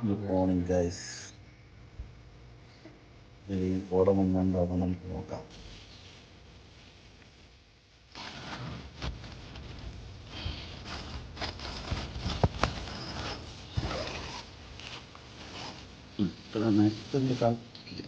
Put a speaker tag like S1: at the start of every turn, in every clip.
S1: Good morning guys ഇനി ഓടമെന്നുണ്ടാവും നമുക്ക് നോക്കാം. ഇത്ര നേരത്തെ കാണില്ല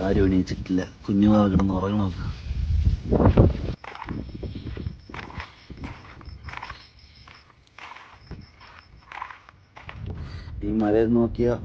S1: ആരും എണീച്ചിട്ടില്ല കുഞ്ഞുവാ കിടന്ന് ഉറങ്ങണം ഈ മലയിൽ നോക്കിയ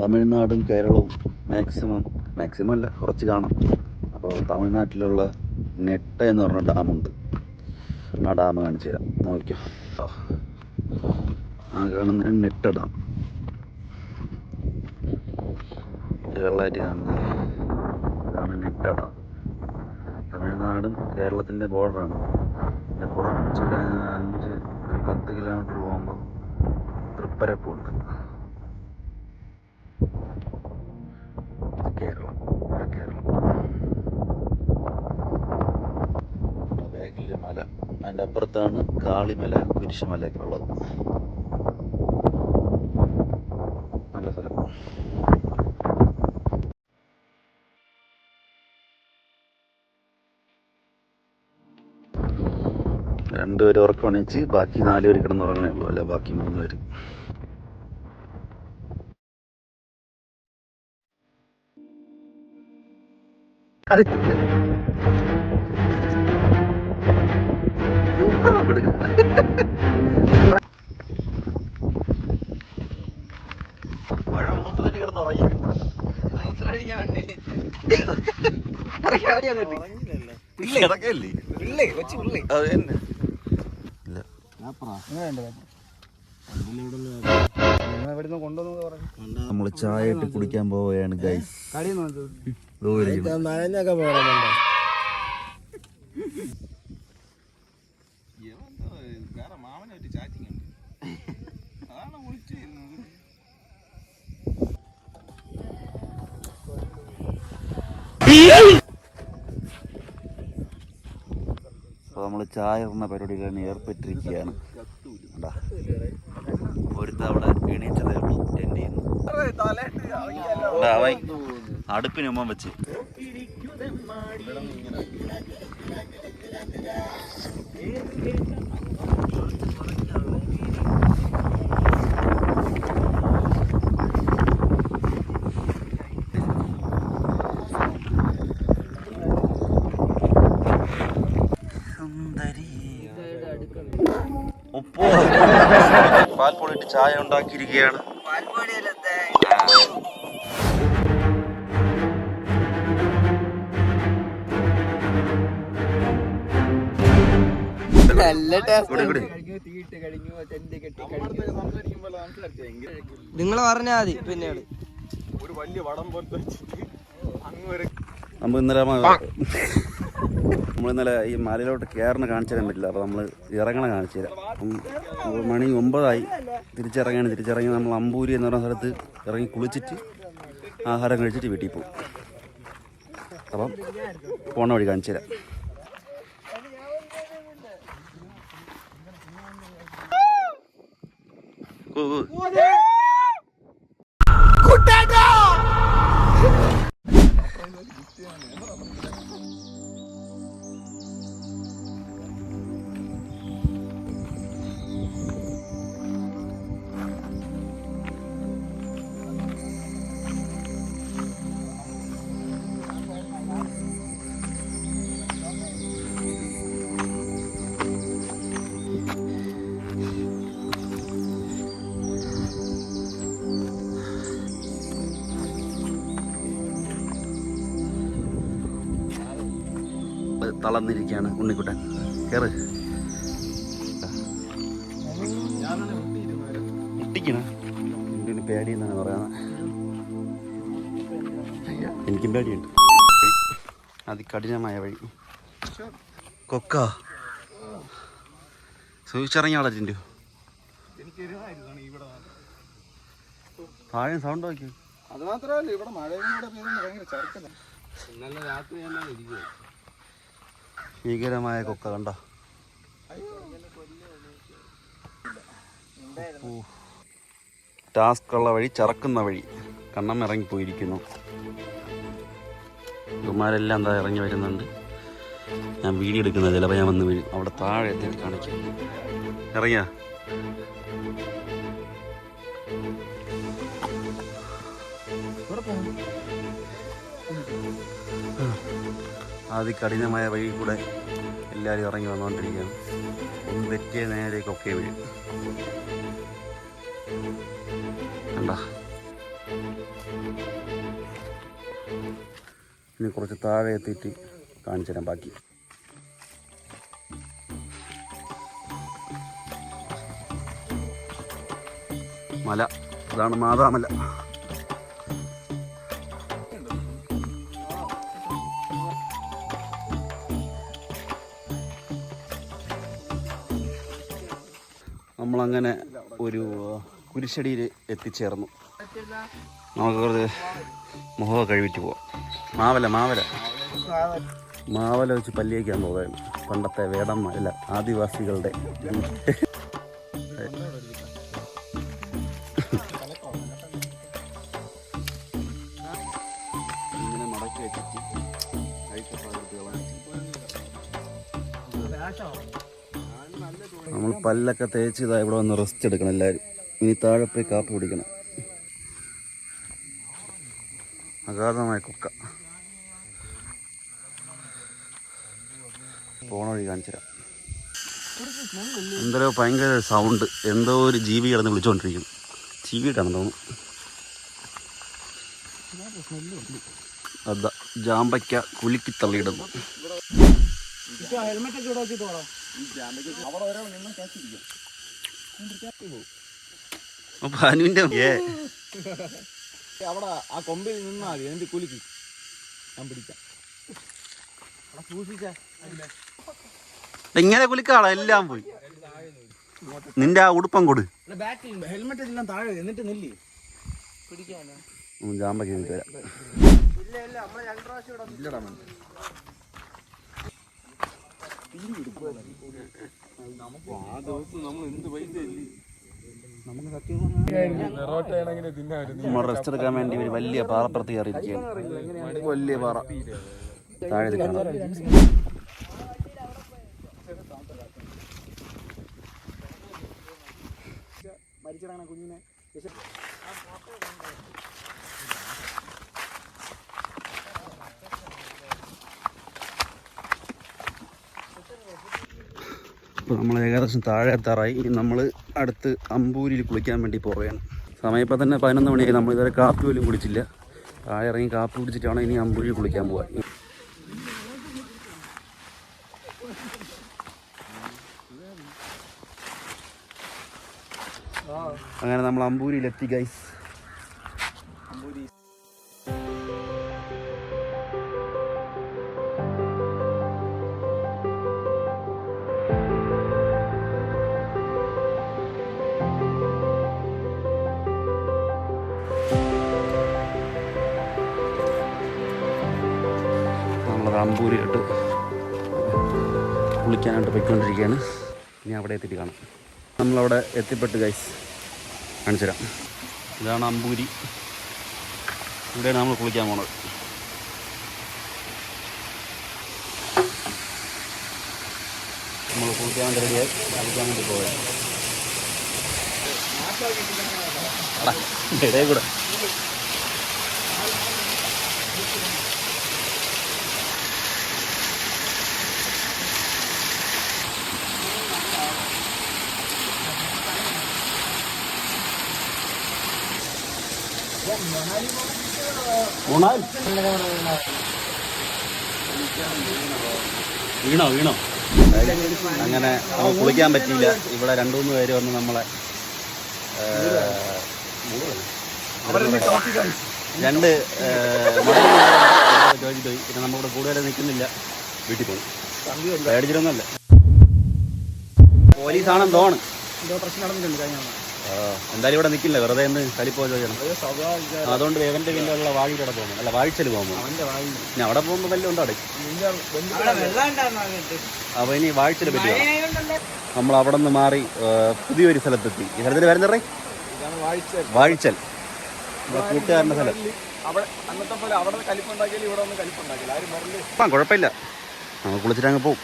S1: തമിഴ്നാടും കേരളവും മാക്സിമം മാക്സിമം അല്ല കുറച്ച് കാണാം. അപ്പോൾ തമിഴ്നാട്ടിലുള്ള നെട്ട എന്ന് പറഞ്ഞ ഡാമുണ്ട്. ആ ഡാം കാണിച്ചു തരാം. നോക്കിയോ ആ കാണുന്ന നെട്ട ഡാം ഇത് വെള്ളമായിട്ട് കാണുന്നത് ഇതാണ് തമിഴ്നാടും കേരളത്തിന്റെ ബോർഡറാണ്. പിന്നെ കുറച്ച് അഞ്ച് ഒരു പത്ത് കിലോമീറ്റർ പോകുമ്പോൾ തൃപ്പരപ്പുണ്ട്. കേരളം. കേരളം. ബാക്കിൽ മല. അതിന്റെ അപ്പുറത്താണ് കാളിമല കുരിശുമലയൊക്കെ ഉള്ളത്. രണ്ടുപേരും ഉറക്കം എണീച്ച് ബാക്കി നാലുപേര് കിടന്നുറങ്ങണേ ഉള്ളൂ. അല്ല ബാക്കി മൂന്ന് പേര്
S2: പറഞ്ഞു
S1: നമ്മൾ ചായ ഇട്ട് കുടിക്കാൻ പോവുകയാണ് ഗൈസ്
S2: നനഞ്ഞൊക്കെ
S1: അപ്പോൾ നമ്മൾ ചായ ഇടുന്ന പരിപാടികളാണ് ഏർപ്പെട്ടിരിക്കുകയാണ്. ഒരുത്തവിടെ ഒരുത്ത എണീച്ചതേ അടുപ്പിന് ഉമ്മ വെച്ച്. സുന്ദരി പാൽപ്പൊടിയിട്ട് ചായ ഉണ്ടാക്കിയിരിക്കുകയാണ്.
S2: നിങ്ങൾ പറഞ്ഞാ മതി പിന്നീട്.
S1: നമ്മൾ ഇന്നലെ നമ്മൾ ഇന്നലെ ഈ മലയിലോട്ട് കയറണ കാണിച്ചു തരാൻ പറ്റില്ല. അപ്പോൾ നമ്മൾ ഇറങ്ങണ കാണിച്ചു തരാം അപ്പം മണി ഒമ്പതായി. തിരിച്ചിറങ്ങാണ്. തിരിച്ചിറങ്ങി നമ്മൾ അമ്പൂരി എന്ന് പറയുന്ന സ്ഥലത്ത് ഇറങ്ങി കുളിച്ചിട്ട് ആഹാരം കഴിച്ചിട്ട് വീട്ടിൽ പോകും അപ്പം പോണ വഴി കാണിച്ചു തരാം ഓ Cristiane. Vamos, തളർന്നിരിക്കുകയാണ് ഉണ്ണിക്കുട്ടൻ. കയറ് ഇട്ടിക്കണ എന്തിനു പേടി എന്നാണ് പറയുന്നത് എനിക്കും പേടിയുണ്ട്. അതികഠിനമായ വഴി. കൊക്ക? സൂക്ഷിച്ചിറങ്ങി ടിൻഡു താഴെ സൗണ്ട് നോക്കി.
S2: അത് മാത്രമല്ല ഇവിടെ മഴയും കൂടെ പെയ്യുന്നത് ഭയങ്കര ചർക്കല ഇന്നലെ രാത്രി തന്നെ ഇരിക്കുക
S1: ഭീകരമായ കൊക്ക കണ്ടോ? ടാസ്ക് ഉള്ള വഴി ചറക്കുന്ന വഴി. കണ്ണം ഇറങ്ങിപ്പോയിരിക്കുന്നു. ഇവന്മാരെല്ലാം എന്താ ഇറങ്ങി വരുന്നുണ്ട്. ഞാൻ വീഡിയോ എടുക്കുന്നത് ചിലപ്പോൾ ഞാൻ വന്ന് വീഴും അവിടെ താഴെ എത്തി കാണിക്കാം. ഇറങ്ങിയ? അതികഠിനമായ വഴി കൂടെ എല്ലാവരും ഇറങ്ങി വന്നുകൊണ്ടിരിക്കുകയാണ്. ഒന്ന് തെറ്റിയ നേരേക്കൊക്കെ വീഴും. ഇനി കുറച്ച് താഴെ എത്തിയിട്ട് കാണിച്ചു തരാം ബാക്കി. മല. അതാണ് മാതാമല. നമ്മളങ്ങനെ ഒരു കുരിശടിയിൽ എത്തിച്ചേർന്നു. നമുക്ക് കുറച്ച് മുഖമൊക്കെ കഴിവിറ്റ് പോവാം. മാവല മാവല. മാവല വെച്ച് പല്ലിയേക്കാൻ പോകുകയാണ് പണ്ടത്തെ അല്ല ആദിവാസികളുടെ നമ്മൾ പല്ലൊക്കെ തേച്ച് ഇതാ ഇവിടെ വന്ന് റെസ്റ്റ് എടുക്കണം എല്ലാവരും ഇനി താഴെ പോയി കാപ്പി കുടിക്കണം. അഗാധമായ കുക്ക. പോണ വഴി കാണിച്ചു എന്തോ ഭയങ്കര സൗണ്ട് എന്തോ ഒരു ജീവി കിടന്ന് വിളിച്ചുകൊണ്ടിരിക്കുന്നു ജീവിയിട്ടാണ് തോന്നുന്നു. അതാ ജാമ്പയ്ക്ക കുലുക്കി തള്ളിയിടുന്നു.
S2: ഹെൽമെറ്റ് ഒക്കെ അവിടെ ആ കൊമ്പിൽ നിന്നാ മതി എന്റെ കുലുക്കി. ഞാൻ പിടിക്കാം.
S1: ഇങ്ങനെ കുലിക്കാളാ എല്ലാം പോയി. നിന്റെ ആ ഉടുപ്പം കൊടു.
S2: ഹെൽമെറ്റ് എല്ലാം താഴെ എന്നിട്ട് നെല്ലി. പിടിക്കാനാ
S1: ജാമ്പയ്ക്ക് എനിക്ക് തരാം
S2: ഇല്ല ഇല്ല നമ്മൾ രണ്ട് പ്രാവശ്യം ഇവിടെ ഇല്ലടാ ആ ദിവസം നമ്മൾ
S1: റെസ്റ്റ് എടുക്കാൻ വേണ്ടി ഒരു വലിയ പാറപ്പുറത്ത് കയറിയിരിക്കുകയാണ്. വലിയ പാറ. താഴെ
S2: മരിച്ചിടാണ് കുഞ്ഞിനെ
S1: ഇപ്പോൾ നമ്മൾ ഏകദേശം താഴെ എത്താറായി. ഇനി നമ്മൾ അടുത്ത് അമ്പൂരിയിൽ കുളിക്കാൻ വേണ്ടി പോവുകയാണ്. സമയം ഇപ്പം തന്നെ പതിനൊന്ന് മണിയായി. നമ്മൾ ഇതുവരെ കാപ്പി പോലും കുടിച്ചില്ല. താഴെ ഇറങ്ങി കാപ്പി കുടിച്ചിട്ടാണ് ഇനി അമ്പൂരിയിൽ കുളിക്കാൻ പോകാൻ അങ്ങനെ നമ്മൾ അമ്പൂരിയിലെത്തി ഗൈസ് അമ്പൂരിലോട്ട് കുളിക്കാനായിട്ട് പോയിക്കൊണ്ടിരിക്കുകയാണ്. ഇനി അവിടെ എത്തിയിട്ട് കാണാം. നമ്മളവിടെ എത്തിപ്പെട്ട് ഗൈസ് കാണിച്ചു തരാം ഇതാണ് അമ്പൂരി ഇവിടെയാണ് നമ്മൾ കുളിക്കാൻ പോണത്. നമ്മൾ കുളിക്കാൻ വേണ്ടി റെഡിയായി കുളിക്കാൻ വേണ്ടി പോയത് ഇടയിൽ കൂടെ. വീണോ വീണോ? അങ്ങനെ നമുക്ക് കുളിക്കാൻ പറ്റിയില്ല. ഇവിടെ രണ്ടു മൂന്ന് പേര് വന്ന് നമ്മളെ രണ്ട് ജോലി പോയി. പിന്നെ നമ്മളിവിടെ കൂടുതൽ നിൽക്കുന്നില്ല. വീട്ടിൽ പോയി. പേടിച്ചിട്ടൊന്നുമല്ല. പോലീസാണെന്ന് തോന്നുന്നു.
S2: എന്തോ പ്രശ്നം നടന്നിട്ടുണ്ട് കഴിഞ്ഞ
S1: എന്തായാലും ഇവിടെ നിൽക്കില്ല വെറുതെ ഒന്ന് കളിപ്പോ ചോദിക്കണം അതുകൊണ്ട് ഇവന്റെ വീട്ടിലുള്ള വാഴിയുടെ പോകുന്നു. അല്ല
S2: അവന്റെ വായി
S1: ഇനി അവിടെ പോകുമ്പോൾ വല്ല ഉണ്ടോ? അപ്പോൾ ഇനി വാഴ്ചയിൽ പറ്റി നമ്മൾ അവിടെ നിന്ന് മാറി പുതിയൊരു സ്ഥലത്തെത്തി. ഈ സ്ഥലത്തിന് വരുന്നറേ വാഴിച്ചൽ നമ്മുടെ കൂട്ടുകാരന്റെ സ്ഥലം.
S2: ഇവിടെ
S1: കുഴപ്പമില്ല. നമുക്ക് കുളിച്ചിട്ട് അങ്ങ് പോവും.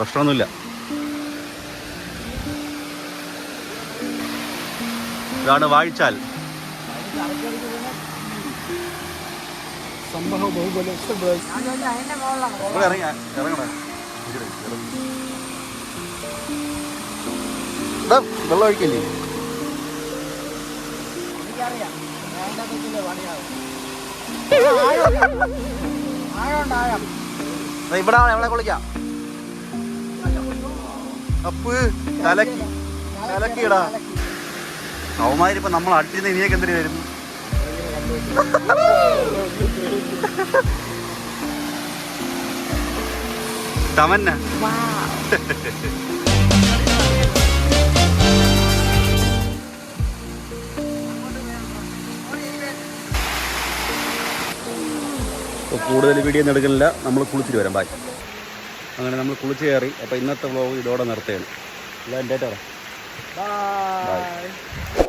S1: പ്രശ്നമൊന്നുമില്ല. ഇതാണ് ഇവിടെ വെള്ളം ഒഴിക്കില്ലേ? ഇവിടെ വാ, ഇവിടെ കുളിക്കാം അപ്പ് കലക്കി കലക്കിടാ അവന്മാരിപ്പോ നമ്മൾ അടിച്ചിരുന്ന ഇനിയൊക്കെ എന്തിനു വരും? തമന്ന. കൂടുതൽ വീഡിയോ ഒന്നും എടുക്കുന്നില്ല നമ്മൾ കുളിച്ചിട്ട് വരാം. ബായ് അങ്ങനെ നമ്മൾ കുളിച്ച് കയറി. അപ്പോൾ ഇന്നത്തെ വ്ളോഗ് ഇതോടെ നിർത്തുകയാണ്. എല്ലാം എന്റെ
S2: Bye! Bye.